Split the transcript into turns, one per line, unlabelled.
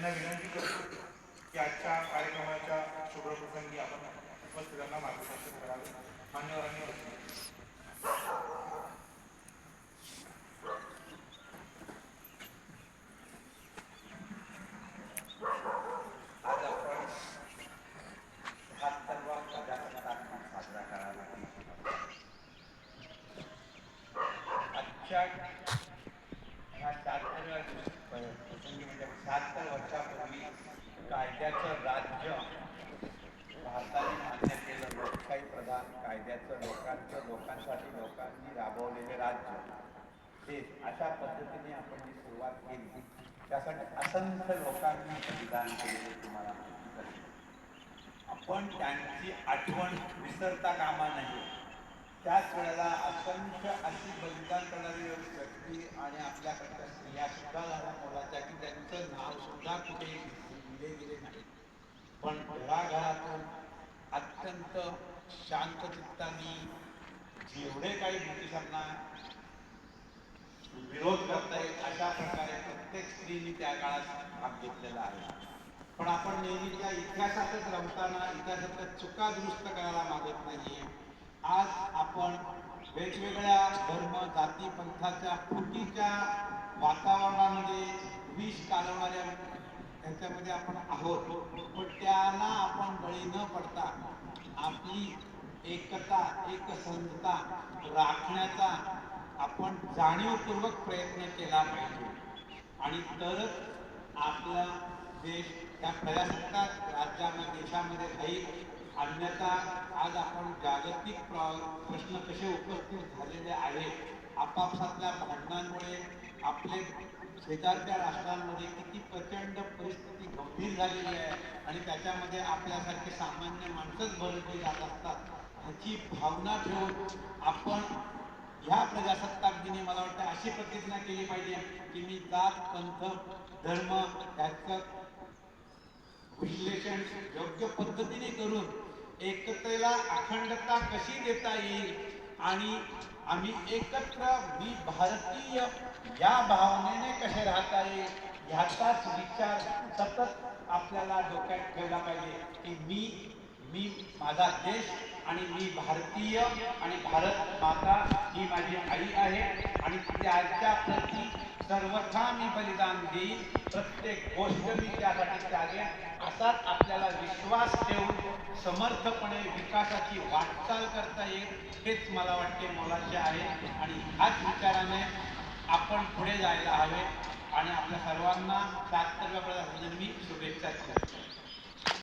त्यांना विनंती करतो की आजच्या कार्यक्रमाच्या शुभप्रसंगी आपण उपस्थितांना मार्गदर्शन करावे मान्यवरांनी बसले.
आज आपण बहात्तरवा प्रजासत्ताक दिन साजरा करायला आजच्या ह्या शहात्तरव्या दिवशी प्रसंगी म्हणजे शहात्तर वर्षापूर्वी कायद्याचं राज्य भारताने मान्य केलं. लोकशाही प्रधान कायद्याचं लोकांचं लोकांसाठी लोकांनी राबवलेले राज्य. हे अशा पद्धतीने आपण जी सुरुवात केली. त्यासाठी असंख्य लोकांनी बलिदान केलेले तुम्हाला माहिती आपण त्यांची आठवण विसरता कामा नये. त्याच वेळेला असंख्य अशी बलिदान करणारी व्यक्ती आणि आपल्याकडच्या स्त्रिया सुद्धा झाल्या मुलाच्या की त्यांचं नाव सुद्धा कुठे लिहिले गेले नाही. पण घराघरातून अत्यंत शांत चित्ताने जेवढे काही ब्रिटिशांना विरोध करता येईल अशा प्रकारे प्रत्येक स्त्रीने त्या काळात भाग घेतलेला आहे. पण आपण नेहमी त्या इतिहासातच रमताना इतिहासातल्या चुका दुरुस्त करायला मागत नाहीये. आज आपण वेगवेगळ्या धर्म जाती पंथाच्या फुटीच्या वातावरणामध्ये विष कालवणाऱ्या ह्याच्यामध्ये आपण आहोत. पण त्यांना आपण बळी न पडता आपली एकता एकसंधता राखण्याचा आपण जाणीवपूर्वक प्रयत्न केला पाहिजे. आणि तरच आपला देश त्या प्रजासत्ताक राज्यामध्ये देशामध्ये राहील. अन्यथा आज आपण जागतिक प्र- प्रश्न कसे उपस्थित झालेले आहेत आपापसातल्या भांडणांमुळे आपले शेजारच्या राष्ट्रांमध्ये किती प्रचंड परिस्थिती गंभीर झालेली आहे आणि त्याच्यामध्ये आपल्यासारखे सामान्य माणसंच भरवले जात असतात ह्याची भावना ठेवून आपण ह्या प्रजासत्ताक दिनी मला वाटतं अशी प्रतिज्ञा केली पाहिजे की मी जात पंथ धर्म ह्याचं विश्लेषण योग्य पद्धतीने करून एकतेला अखंडता कशी देता येईल? आणि आम्ही एकत्र मी भारतीय या भावनेने कसे राहता येईल? ह्याचाच विचार सतत आपल्याला डोक्यात ठेवला पाहिजे की मी मी माझा देश आणि मी भारतीय आणि भारत माता ही माझी आई आहे. आणि त्याच्या प्रती सर्वथा मी बलिदान देईन. प्रत्येक गोष्ट मी त्यासाठी त्यागेन. असाच आपल्याला विश्वास ठेवून समर्थपणे विकासाची वाटचाल करता येईल हेच मला वाटते मोलाचे आहे. आणि ह्याच विचाराने आपण पुढे जायला हवे. आणि आपल्या सर्वांना शहात्तरव्या मी शुभेच्छा देतो